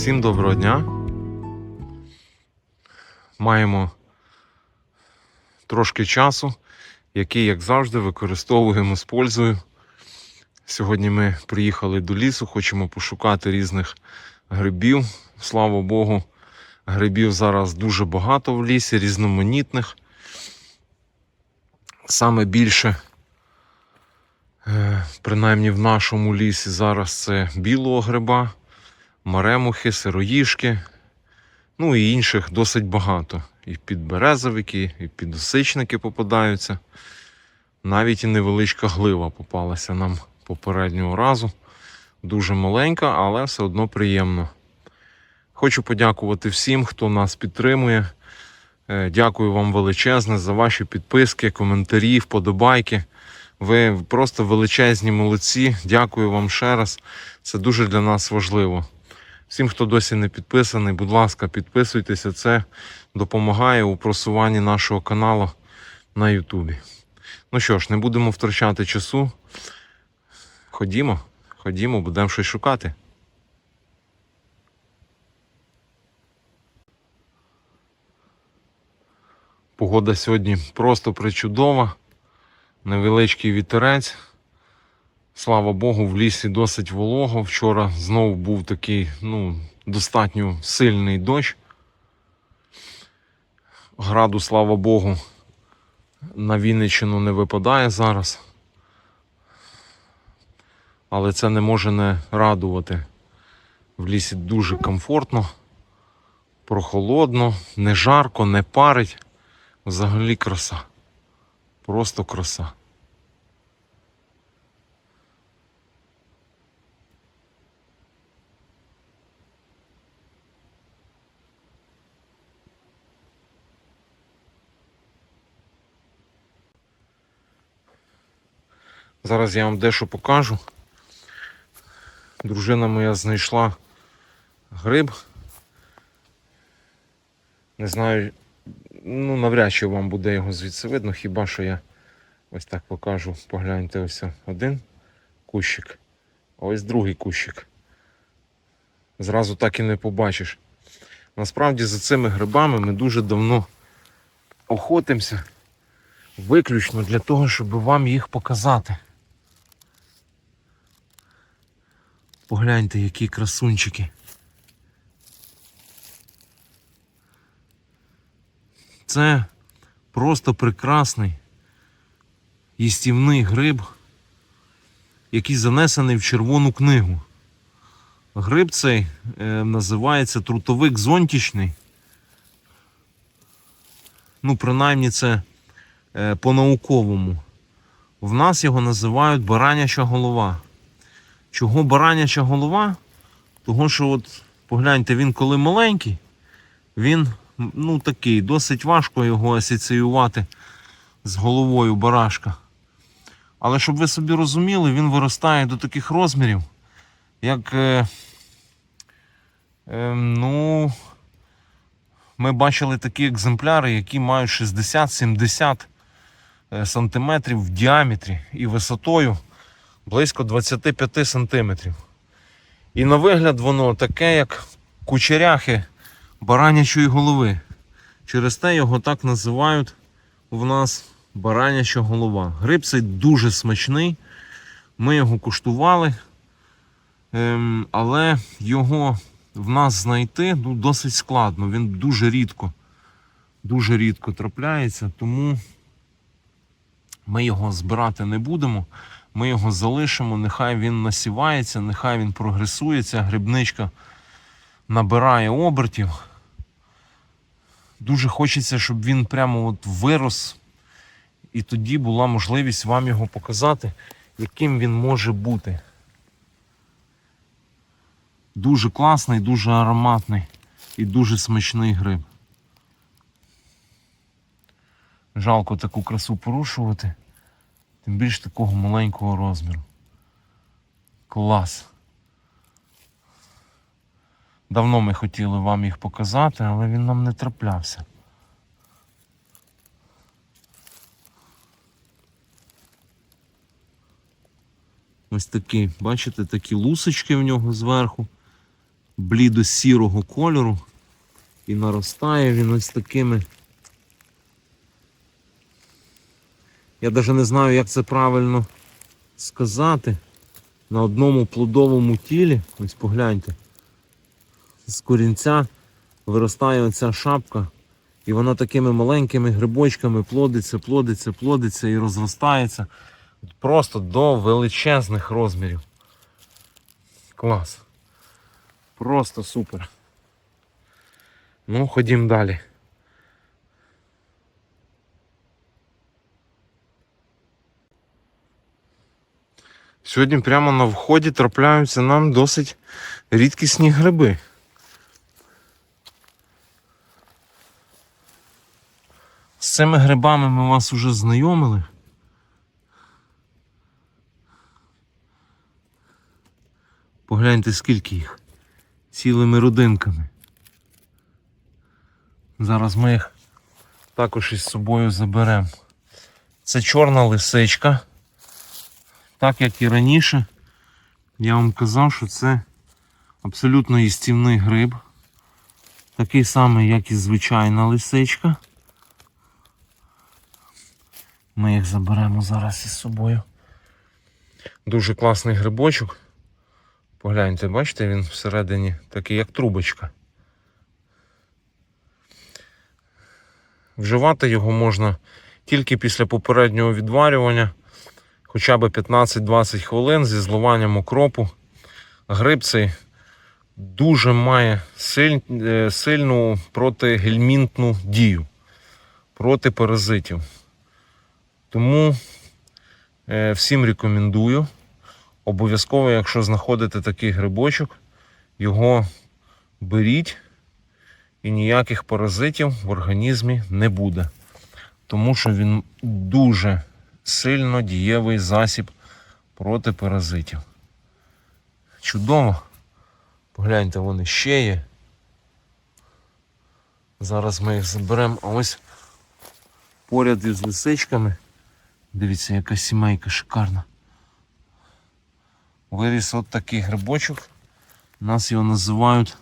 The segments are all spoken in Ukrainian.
Всім доброго дня. Маємо трошки часу, який, як завжди, використовуємо з пользою. Сьогодні ми приїхали до лісу, хочемо пошукати різних грибів. Слава Богу, грибів зараз дуже багато в лісі, різноманітних. Саме більше, е, принаймні в нашому лісі, зараз це білого гриба, маремухи, сироїшки, ну і інших досить багато. І підберезовики, і підосичники попадаються. Навіть і невеличка глива попалася нам попереднього разу. Дуже маленька, але все одно приємно. Хочу подякувати всім, хто нас підтримує. Е, Дякую вам величезне за ваші підписки, коментарі, вподобайки. Ви просто величезні молодці. Дякую вам ще раз. Це дуже для нас важливо. Всім, хто досі не підписаний, будь ласка, підписуйтеся. Це допомагає у просуванні нашого каналу на Ютубі. Ну що ж, не будемо втрачати часу. Ходімо, ходімо, будемо щось шукати. Погода сьогодні просто причудова. Невеличкий вітерець. Слава Богу, в лісі досить волого. Вчора знову був такий ну, достатньо сильний дощ. Граду, слава Богу, на Вінниччину не випадає зараз. Але це не може не радувати. В лісі дуже комфортно, прохолодно, не жарко, не парить. Взагалі краса. Просто краса. Зараз я вам дещо покажу. Дружина моя знайшла гриб. Не знаю, ну навряд чи вам буде його звідси видно, хіба що я ось так покажу. Погляньте, ось один кущик, а ось другий кущик. Зразу так і не побачиш. Насправді за цими грибами ми дуже давно охотимося, виключно для того, щоб вам їх показати. Погляньте, які красунчики. Це просто прекрасний їстівний гриб, який занесений в Червону книгу. Гриб цей е, називається трутовик зонтічний. Ну, принаймні, це е, по-науковому. В нас його називають бараняча голова. Чого бараняча голова? Того, що от, погляньте, він коли маленький, він ну, такий, досить важко його асоціювати з головою барашка. Але щоб ви собі розуміли, він виростає до таких розмірів, як е, е, ну, ми бачили такі екземпляри, які мають 60-70 е, сантиметрів в діаметрі і висотою близько 25 сантиметрів. І на вигляд воно таке, як кучеряхи баранячої голови. Через те його так називають в нас бараняча голова. Гриб цей дуже смачний. Ми його куштували, ем, але його в нас знайти ну, досить складно. Він дуже рідко, дуже рідко трапляється, тому ми його збирати не будемо. Ми його залишимо, нехай він насівається, нехай він прогресується, грибничка набирає обертів. Дуже хочеться, щоб він прямо от вирос, і тоді була можливість вам його показати, яким він може бути. Дуже класний, дуже ароматний і дуже смачний гриб. Жалко таку красу порушувати, тим більш такого маленького розміру. Клас. Давно ми хотіли вам їх показати, але він нам не траплявся. Ось такі, бачите, такі лусочки в нього зверху. блідо-сірого кольору. І наростає він ось такими. Я навіть не знаю, як це правильно сказати. На одному плодовому тілі, ось погляньте, з корінця виростає оця шапка, і вона такими маленькими грибочками плодиться, плодиться, плодиться і розростається просто до величезних розмірів. Клас. Просто супер. Ну, ходім далі. Сьогодні прямо на вході трапляються нам досить рідкісні гриби. З цими грибами ми вас уже знайомили. Погляньте, скільки їх. Цілими родинками. Зараз ми їх також із собою заберемо. Це чорна лисичка. Так як і раніше, я вам казав, що це абсолютно їстівний гриб. Такий самий, як і звичайна лисичка. Ми їх заберемо зараз із собою. Дуже класний грибочок. Погляньте, бачите, він всередині такий, як трубочка. Вживати його можна тільки після попереднього відварювання, хоча б 15-20 хвилин зі зливанням окропу. Гриб цей дуже має силь, е, сильну протигельмінтну дію проти паразитів. Тому е, всім рекомендую. Обов'язково, якщо знаходите такий грибочок, його беріть і ніяких паразитів в організмі не буде. Тому що він дуже сильно дієвий засіб проти паразитів. Чудово. Погляньте, вони ще є. Зараз ми їх заберемо. А ось поряд із лисичками. Дивіться, яка сімейка шикарна. Виріс от такий грибочок. Нас його називають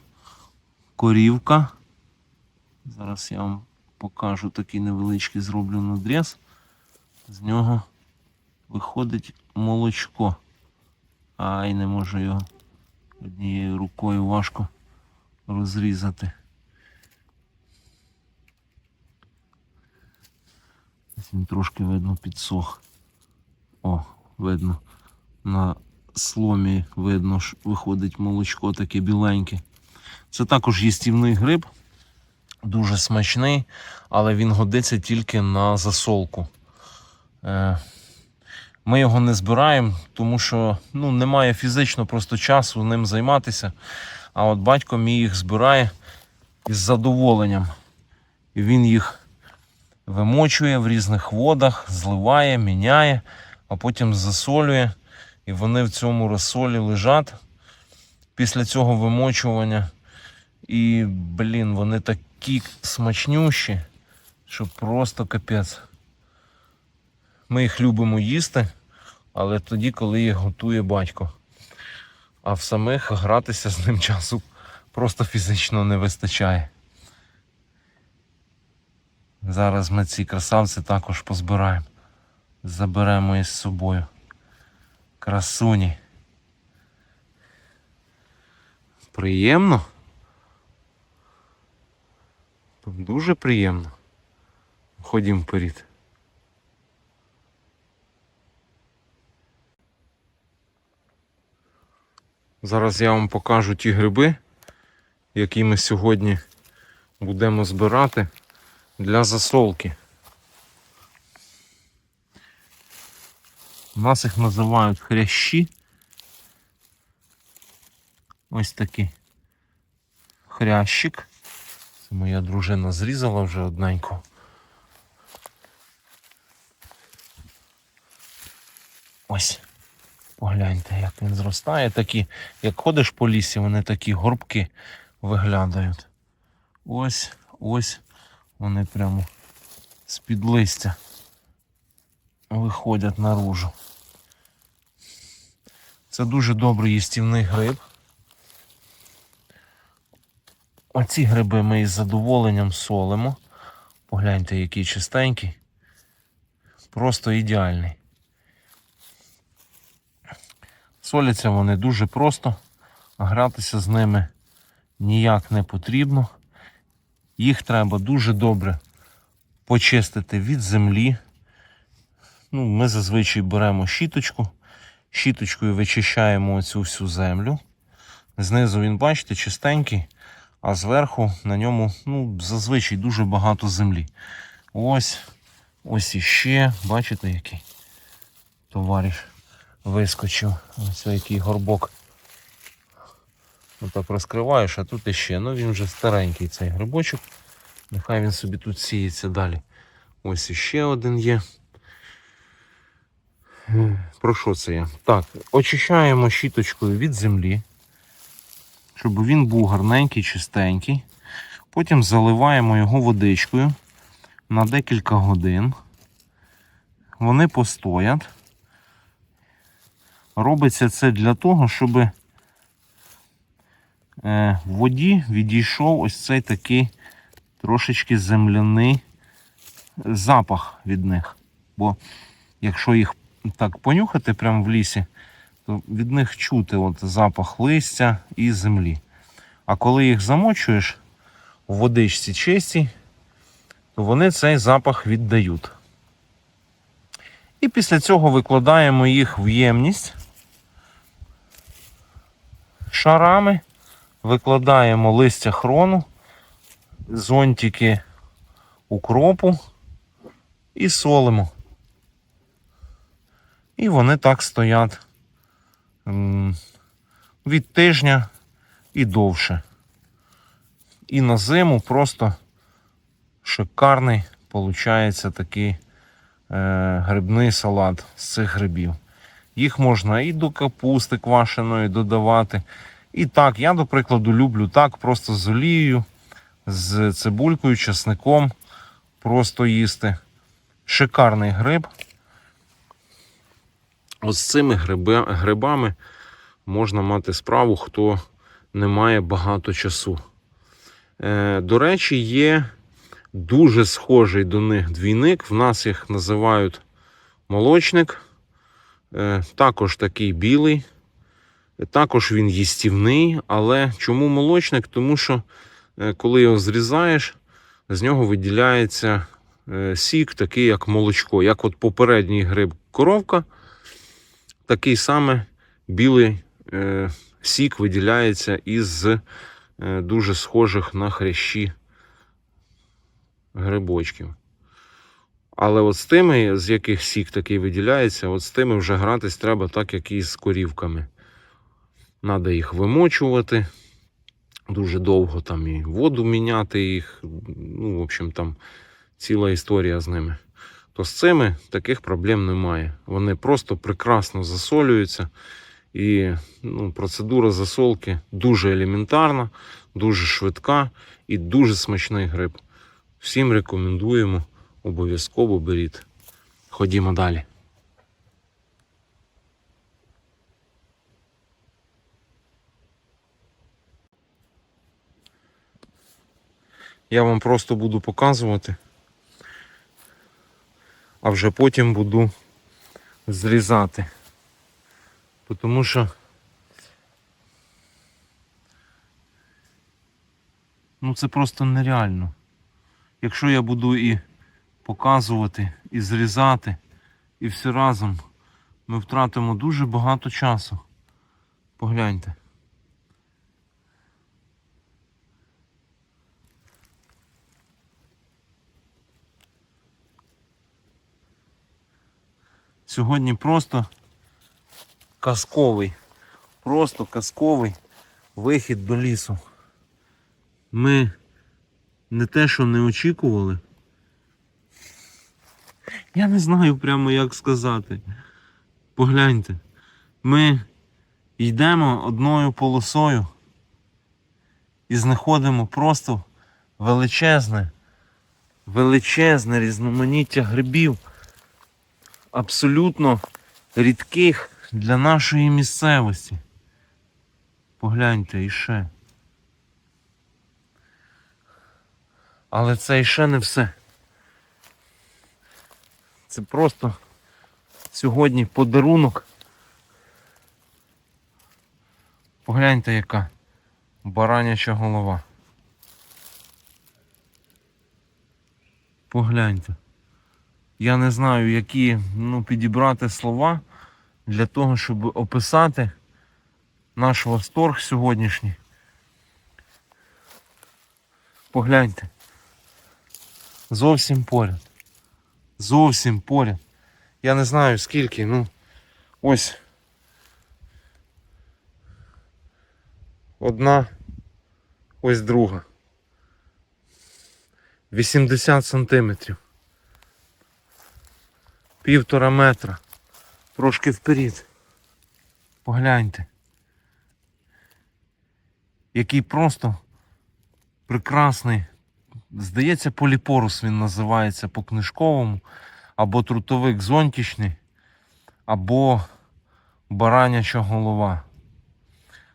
корівка. Зараз я вам покажу такий невеличкий зроблю надріз. З нього виходить молочко. Ай, не можу його однією рукою важко розрізати. Він трошки видно підсох. О, видно. На сломі видно, що виходить молочко таке біленьке. Це також їстівний гриб, дуже смачний, але він годиться тільки на засолку. Е, Ми його не збираємо, тому що ну, немає фізично просто часу ним займатися. А от батько мій їх збирає із задоволенням. І він їх вимочує в різних водах, зливає, міняє, а потім засолює. І вони в цьому розсолі лежать після цього вимочування. І, блін, вони такі смачнющі, що просто капець. Ми їх любимо їсти, але тоді, коли їх готує батько. А в самих гратися з ним часу просто фізично не вистачає. Зараз ми ці красавці також позбираємо. Заберемо із собою. Красуні. Приємно. Дуже приємно. Ходім вперед. Зараз я вам покажу ті гриби, які ми сьогодні будемо збирати для засолки. У нас їх називають хрящі. Ось такий хрящик. Це моя дружина зрізала вже одненько. Ось. Погляньте, як він зростає. Такі, як ходиш по лісі, вони такі горбки виглядають. Ось, ось вони прямо з-під листя виходять наружу. Це дуже добрий їстівний гриб. Оці гриби ми із задоволенням солимо. Погляньте, який чистенький. Просто ідеальний. Соляться вони дуже просто, а гратися з ними ніяк не потрібно. Їх треба дуже добре почистити від землі. Ну, ми зазвичай беремо щіточку, щіточкою вичищаємо оцю всю землю. Знизу він, бачите, чистенький, а зверху на ньому ну, зазвичай дуже багато землі. Ось, ось іще, бачите, який товариш вискочив. Ось який горбок. Отак розкриваєш, а тут іще. Ну він вже старенький цей грибочок. Нехай він собі тут сіється далі. Ось іще один є. Про що це я? Так, очищаємо щіточкою від землі, щоб він був гарненький, чистенький. Потім заливаємо його водичкою на декілька годин. Вони постоять. Робиться це для того, щоб е, в воді відійшов ось цей такий трошечки земляний запах від них. Бо якщо їх так понюхати прямо в лісі, то від них чути от запах листя і землі. А коли їх замочуєш у водичці чистій, то вони цей запах віддають. І після цього викладаємо їх в ємність шарами, викладаємо листя хрону, зонтики укропу і солимо. І вони так стоять від тижня і довше. І на зиму просто шикарний получається такий е, грибний салат з цих грибів. Їх можна і до капусти квашеної додавати. І так, я, до прикладу, люблю так, просто з олією, з цибулькою, чесником просто їсти. Шикарний гриб. Ось з цими гриби, грибами можна мати справу, хто не має багато часу. Е, до речі, є дуже схожий до них двійник. В нас їх називають молочник. Е, також такий білий. Також він їстівний, але чому молочник? Тому що е, коли його зрізаєш, з нього виділяється е, сік, такий як молочко. Як от попередній гриб коровка, такий саме білий е, сік виділяється із е, дуже схожих на хрящі грибочків. Але от з тими, з яких сік такий виділяється, от з тими вже гратись треба так, як і з корівками. Треба їх вимочувати. Дуже довго там і воду міняти їх. Ну, в общем, там ціла історія з ними. То з цими таких проблем немає. Вони просто прекрасно засолюються. І ну, процедура засолки дуже елементарна, дуже швидка і дуже смачний гриб. Всім рекомендуємо, обов'язково беріть. Ходімо далі. Я вам просто буду показувати, а вже потім буду зрізати. Тому що ну це просто нереально. Якщо я буду і показувати, і зрізати, і все разом, ми втратимо дуже багато часу. Погляньте. Сьогодні просто казковий, просто казковий вихід до лісу. Ми не те, що не очікували. Я не знаю прямо як сказати. Погляньте, ми йдемо одною полосою і знаходимо просто величезне, величезне різноманіття грибів, абсолютно рідких для нашої місцевості. Погляньте іще. Але це ще не все. Це просто сьогодні подарунок. Погляньте, яка бараняча голова. Погляньте. Я не знаю, які ну, підібрати слова для того, щоб описати наш восторг сьогоднішній. Погляньте. Зовсім поряд. Зовсім поряд. Я не знаю скільки, ну ось. Одна, ось друга. 80 сантиметрів. Півтора метра. Трошки вперед. Погляньте. Який просто прекрасний. Здається, поліпорус він називається по книжковому, або трутовик зонтічний, або бараняча голова.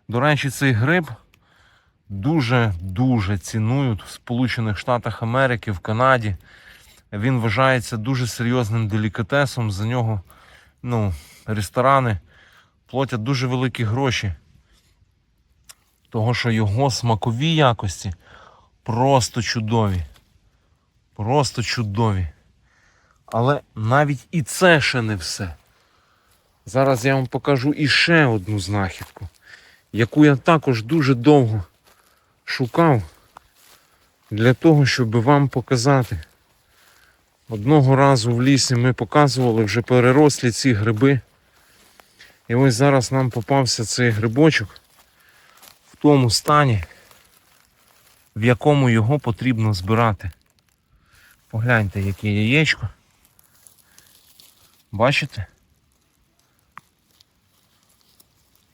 До речі, цей гриб дуже-дуже цінують в Сполучених Штатах Америки, в Канаді. Він вважається дуже серйозним делікатесом. За нього ну, ресторани платять дуже великі гроші. Того, що його смакові якості просто чудові. Просто чудові. Але навіть і це ще не все. Зараз я вам покажу іще одну знахідку, яку я також дуже довго шукав для того, щоб вам показати. Одного разу в лісі ми показували вже перерослі ці гриби. І ось зараз нам попався цей грибочок в тому стані, в якому його потрібно збирати. Погляньте, яке яєчко. Бачите?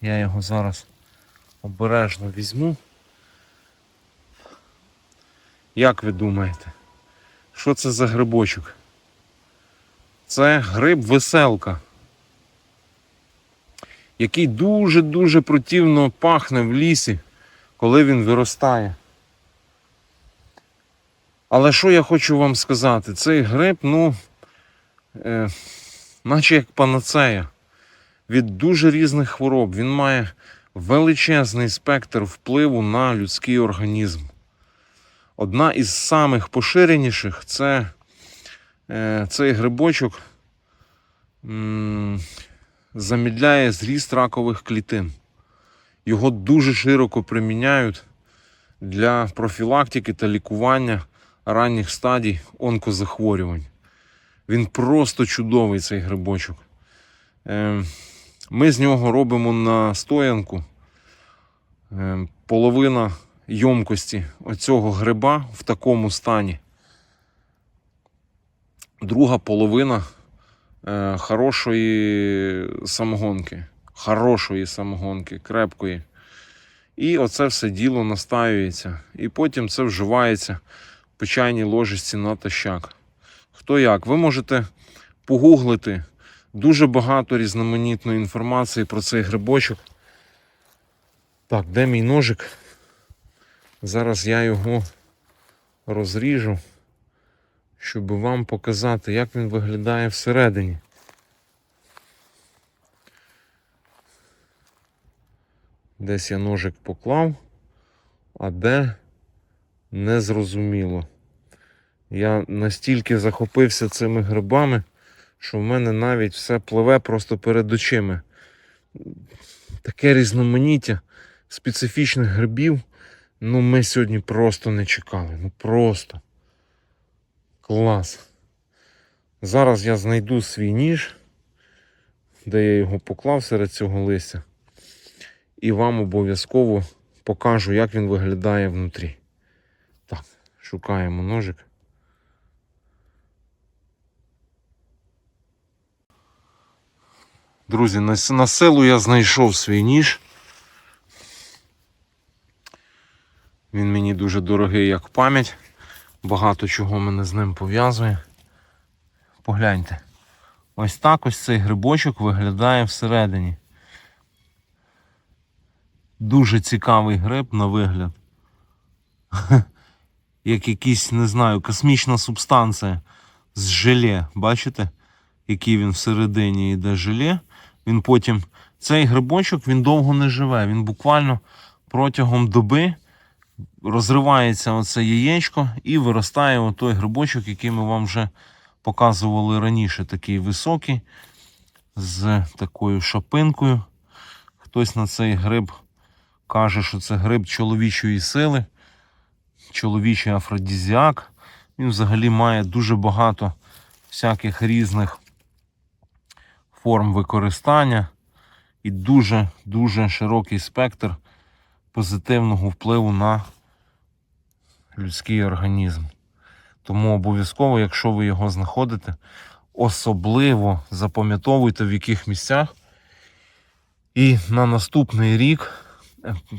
Я його зараз обережно візьму. Як ви думаєте, що це за грибочок? Це гриб веселка, який дуже-дуже противно пахне в лісі, коли він виростає. Але що я хочу вам сказати? Цей гриб, ну, е, наче як панацея від дуже різних хвороб. Він має величезний спектр впливу на людський організм. Одна із самих поширеніших це е, цей грибочок м, замідляє зріст ракових клітин. Його дуже широко приміняють для профілактики та лікування ранніх стадій онкозахворювань. Він просто чудовий цей грибочок. Е, Ми з нього робимо настоянку. Е, Половина йомкості оцього гриба в такому стані. Друга половина е, хорошої самогонки. Хорошої самогонки, крепкої. І оце все діло настаюється. І потім це вживається по чайній ложечці натощак. Хто як? Ви можете погуглити дуже багато різноманітної інформації про цей грибочок. Так, де мій ножик? Зараз я його розріжу, щоб вам показати, як він виглядає всередині. Десь я ножик поклав, а де незрозуміло. Я настільки захопився цими грибами, що в мене навіть все пливе просто перед очима. Таке різноманіття специфічних грибів. Ну, ми сьогодні просто не чекали. Ну просто. Клас. Зараз я знайду свій ніж, де я його поклав серед цього листя. І вам обов'язково покажу, як він виглядає внутрі. Шукаємо ножик. Друзі, на, с- на силу я знайшов свій ніж. Він мені дуже дорогий як пам'ять. Багато чого мене з ним пов'язує. Погляньте. Ось так ось цей грибочок виглядає всередині. Дуже цікавий гриб на вигляд. як якийсь, не знаю, космічна субстанція з желе. Бачите, який він всередині йде желе. Він потім. Цей грибочок він довго не живе. Він буквально протягом доби розривається оце яєчко і виростає отой грибочок, який ми вам вже показували раніше. Такий високий, з такою шапинкою. Хтось на цей гриб каже, що це гриб чоловічої сили, чоловічий афродізіак. Він взагалі має дуже багато всяких різних форм використання і дуже-дуже широкий спектр позитивного впливу на людський організм. Тому обов'язково, якщо ви його знаходите, особливо запам'ятовуйте в яких місцях. І на наступний рік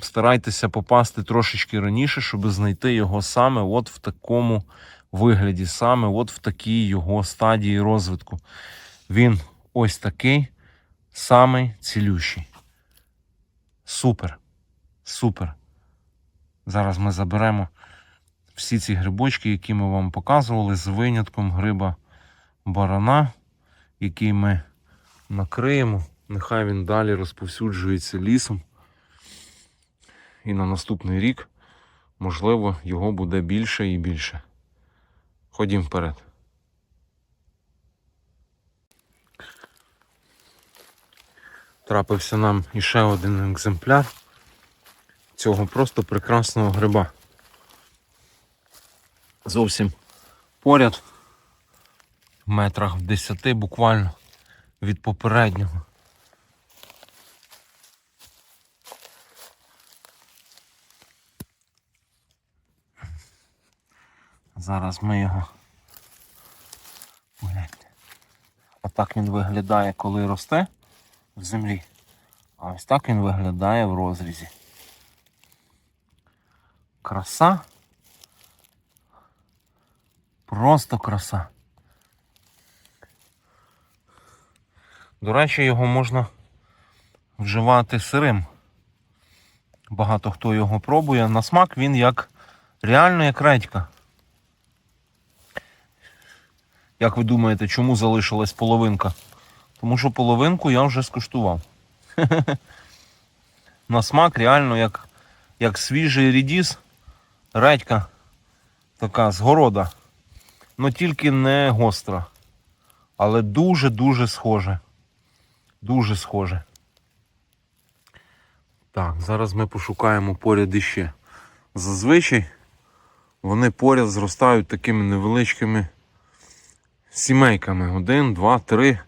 старайтеся попасти трошечки раніше, щоб знайти його саме от в такому вигляді, саме от в такій його стадії розвитку. Він ось такий, самий цілющий. Супер. Супер. Зараз ми заберемо всі ці грибочки, які ми вам показували, з винятком гриба барана, який ми накриємо. Нехай він далі розповсюджується лісом. І на наступний рік, можливо, його буде більше і більше. Ходім вперед. Трапився нам іще один екземпляр цього просто прекрасного гриба. Зовсім поряд, в метрах в 10 буквально від попереднього. Зараз ми його. Гляньте. Отак він виглядає, коли росте в землі. А ось так він виглядає в розрізі. Краса. Просто краса. До речі, його можна вживати сирим. Багато хто його пробує. На смак він як реально як редька. Як ви думаєте, чому залишилась половинка? Тому що половинку я вже скуштував. На смак реально як, як свіжий рідіс, редька така з города. Ну тільки не гостра. Але дуже-дуже схоже. Дуже схоже. Так, зараз ми пошукаємо поряд іще. Зазвичай вони поряд зростають такими невеличкими сімейками. Один, два, три.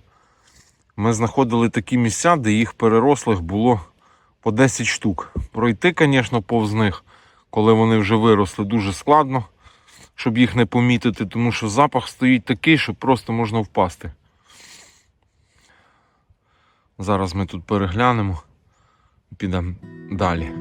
Ми знаходили такі місця, де їх перерослих було по 10 штук. Пройти, звісно, повз них, коли вони вже виросли, дуже складно, щоб їх не помітити, тому що запах стоїть такий, що просто можна впасти. Зараз ми тут переглянемо і підемо далі.